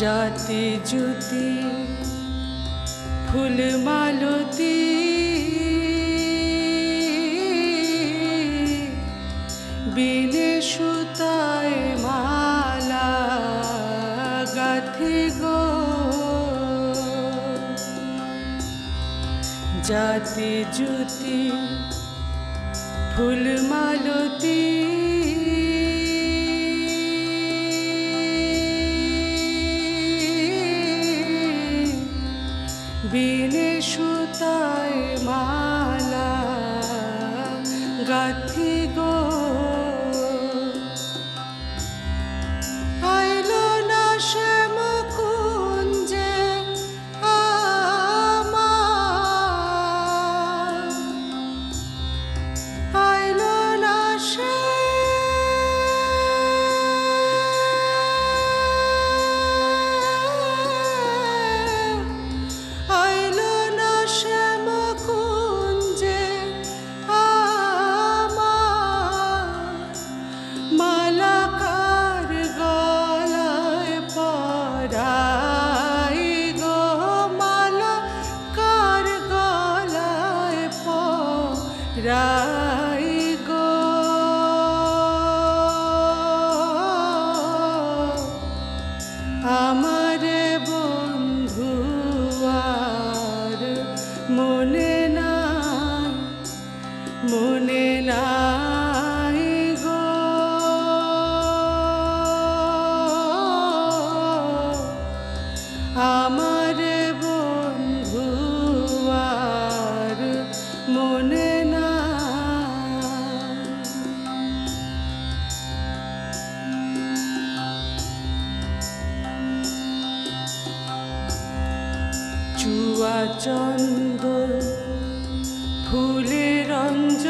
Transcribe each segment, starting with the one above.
যাতে জ্যোতি ফুল মালতি। বিনে সুতায় মালা গাথি গো। জাতি জ্যোতি ফুল মালতী। रा চন্দ ফুলে রঞ্জ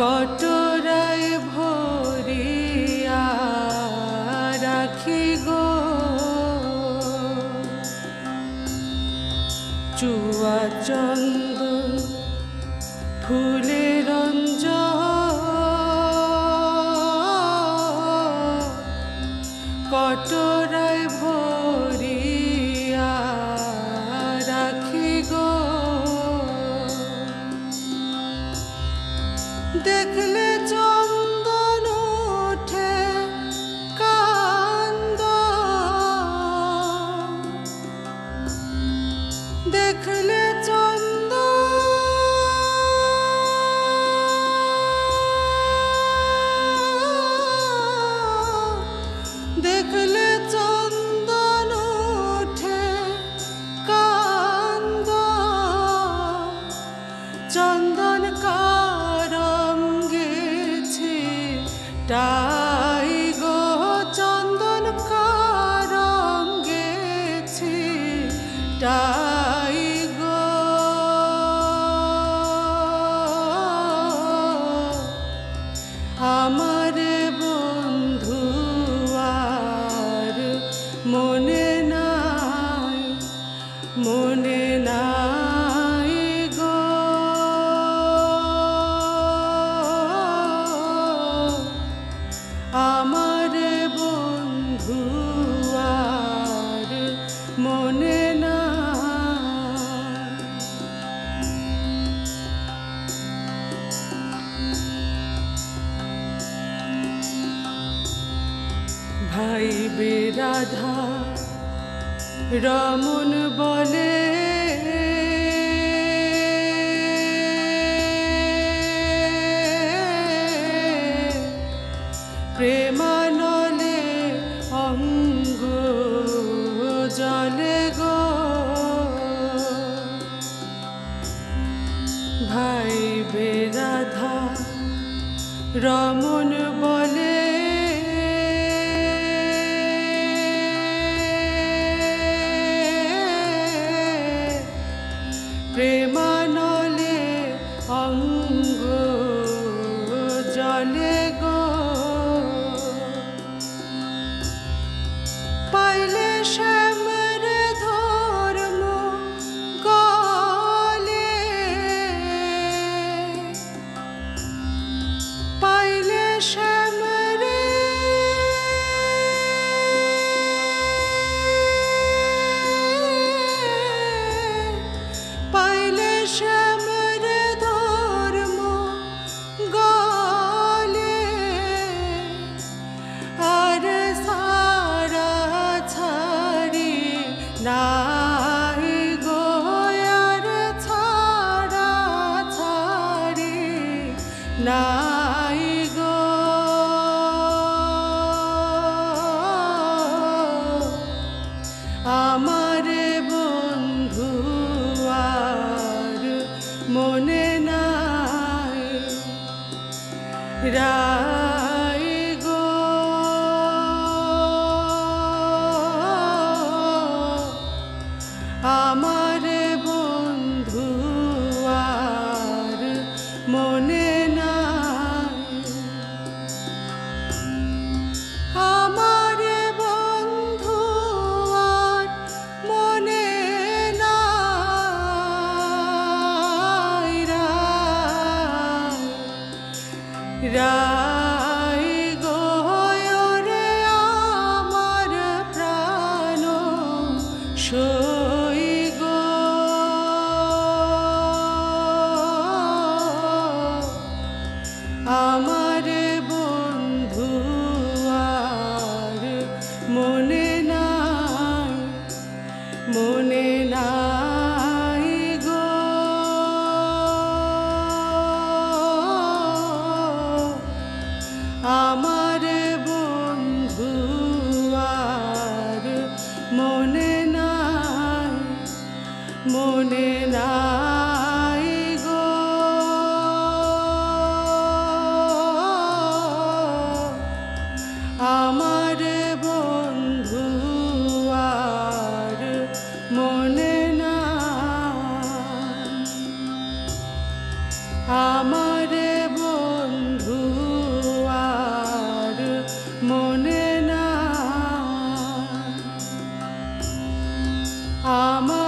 কটরায় গো। চুয়া জটরায় ভরিয়া রাখি গো। দেখলে ভাই বিরাধা রমন বলে প্রেমানলে অঙ্গ জলে গো। ভাই বেরাধা রমন বলে প্রেমা জীবনে গো। আমার মনে না আমার মনে না আমার